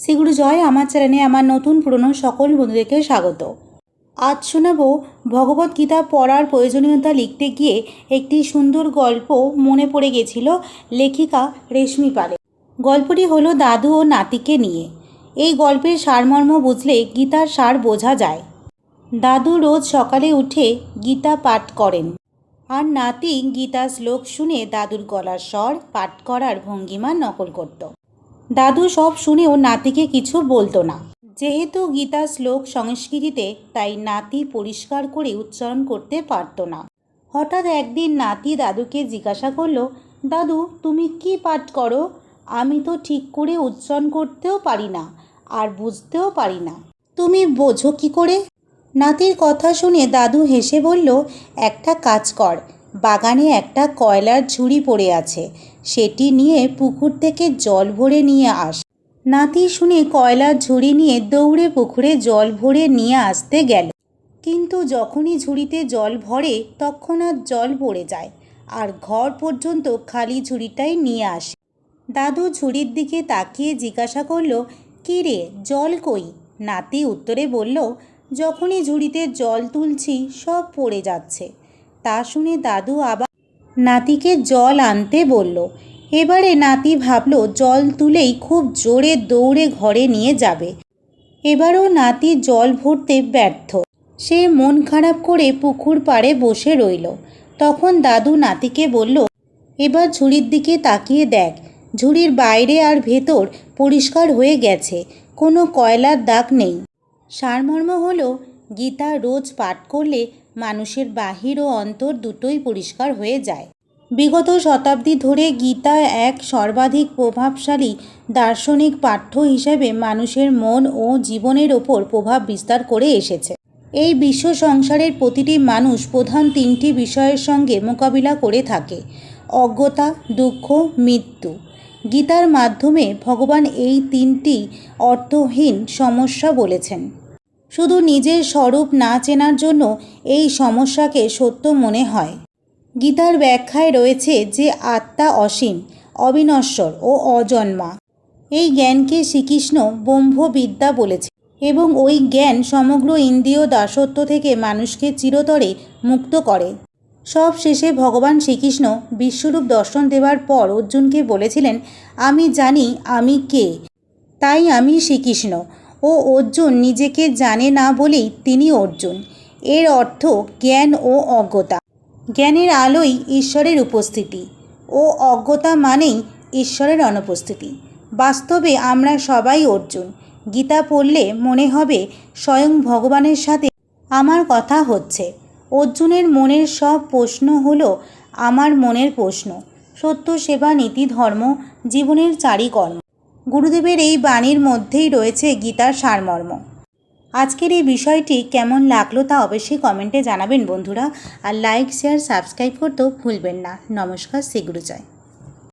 সেগুলো জয় আমার চ্যানেলে আমার নতুন পুরনো সকল বন্ধুদেরকে স্বাগত। আজ শোনাবো ভগবত গীতা পড়ার প্রয়োজনীয়তা লিখতে গিয়ে একটি সুন্দর গল্প মনে পড়ে গেছিল লেখিকা রেশমি পালে। গল্পটি হলো দাদু ও নাতিকে নিয়ে। এই গল্পের সারমর্ম বুঝলে গীতার সার বোঝা যায়। দাদু রোজ সকালে উঠে গীতা পাঠ করেন। আর নাতি গীতা শ্লোক শুনে দাদুর গলার স্বর পাঠ করার ভঙ্গিমা নকল করত। দাদু সব শুনেও নাতিকে কিছু বলতো না। যেহেতু গীতা শ্লোক সংস্কৃতিতে, তাই নাতি পরিষ্কার করে উচ্চারণ করতে পারতো না। হঠাৎ একদিন নাতি দাদুকে জিজ্ঞাসা করল, দাদু, তুমি কি পাঠ করো? আমি তো ঠিক করে উচ্চারণ করতেও পারি না আর বুঝতেও পারি না। তুমি বোঝো কি করে? নাতির কথা শুনে দাদু হেসে বলল, একটা কাজ কর। বাগানে একটা কয়লার ঝুড়ি পড়ে আছে। সেটি নিয়ে পুকুর থেকে জল ভরে নিয়ে আস। নাতি শুনে কয়লার ঝুড়ি নিয়ে দৌড়ে পুকুরে জল ভরে নিয়ে আসতে গেল। কিন্তু যখনই ঝুড়িতে জল ভরে তৎক্ষণাৎ জল পড়ে যায়। আর ঘর পর্যন্ত খালি ঝুড়িটাই নিয়ে আসে। দাদু ঝুড়ির দিকে তাকিয়ে জিজ্ঞাসা করল, কী রে, জল কই? নাতি উত্তরে বলল, যখনই ঝুড়িতে জল তুলছি, সব পড়ে যাচ্ছে। তা শুনে দাদু আবার নাতিকে জল আনতে বলল। এবারে নাতি ভাবল, জল তুলেই খুব জোরে দৌড়ে ঘরে নিয়ে যাবে। এবারও নাতি জল ভরতে ব্যর্থ। সে মন খারাপ করে পুকুর পাড়ে বসে রইল। তখন দাদু নাতিকে বলল, এবার ঝুড়ির দিকে তাকিয়ে দেখ। ঝুড়ির বাইরে আর ভেতর পরিষ্কার হয়ে গেছে। কোনো কয়লার দাগ নেই। সারমর্ম হলো গীতা রোজ পাঠ করলে মানুষের বাহির ও অন্তর দুটোই পরিষ্কার হয়ে যায়। বিগত শতাব্দী ধরে গীতা এক সর্বাধিক প্রভাবশালী দার্শনিক পাঠ্য হিসেবে মানুষের মন ও জীবনের ওপর প্রভাব বিস্তার করে এসেছে। এই বিশ্ব সংসারের প্রতিটি মানুষ প্রধান তিনটি বিষয়ের সঙ্গে মোকাবিলা করে থাকে, অজ্ঞতা, দুঃখ, মৃত্যু। গীতার মাধ্যমে ভগবান এই তিনটি অর্থহীন সমস্যা বলেছেন। শুধু নিজের স্বরূপ না চেনার জন্য এই সমস্যাকে সত্য মনে হয়। গীতার ব্যাখ্যায় রয়েছে যে আত্মা অসীম, অবিনশ্বর ও অজন্মা। এই জ্ঞানকে শ্রীকৃষ্ণ ব্রহ্মবিদ্যা বলেছে এবং ওই জ্ঞান সমগ্র ইন্দ্রিয় দাসত্ব থেকে মানুষকে চিরতরে মুক্ত করে। সব শেষে ভগবান শ্রীকৃষ্ণ বিশ্বরূপ দর্শন দেওয়ার পর অর্জুনকে বলেছিলেন, আমি জানি আমি কে, তাই আমি শ্রীকৃষ্ণ। ও অর্জুন নিজেকে জানে না বলেই তিনি অর্জুন। এর অর্থ জ্ঞান ও অজ্ঞতা। জ্ঞানের আলোই ঈশ্বরের উপস্থিতি। ও অজ্ঞতা মানেই ঈশ্বরের অনুপস্থিতি। বাস্তবে আমরা সবাই অর্জুন। গীতা পড়লে মনে হবে স্বয়ং ভগবানের সাথে আমার কথা হচ্ছে। অর্জুনের মনের সব প্রশ্ন হলো আমার মনের প্রশ্ন। সত্য, সেবা, নীতি, ধর্ম, জীবনের চারিকর্ম। গুরুদেবের এই বাণীর মধ্যেই রয়েছে গীতার সারমর্ম। আজকের এই বিষয়টি কেমন লাগল তা অবশ্যই কমেন্টে জানাবেন বন্ধুরা। আর লাইক, শেয়ার, সাবস্ক্রাইব করতেও ভুলবেন না। নমস্কার শ্রী গুরুজয়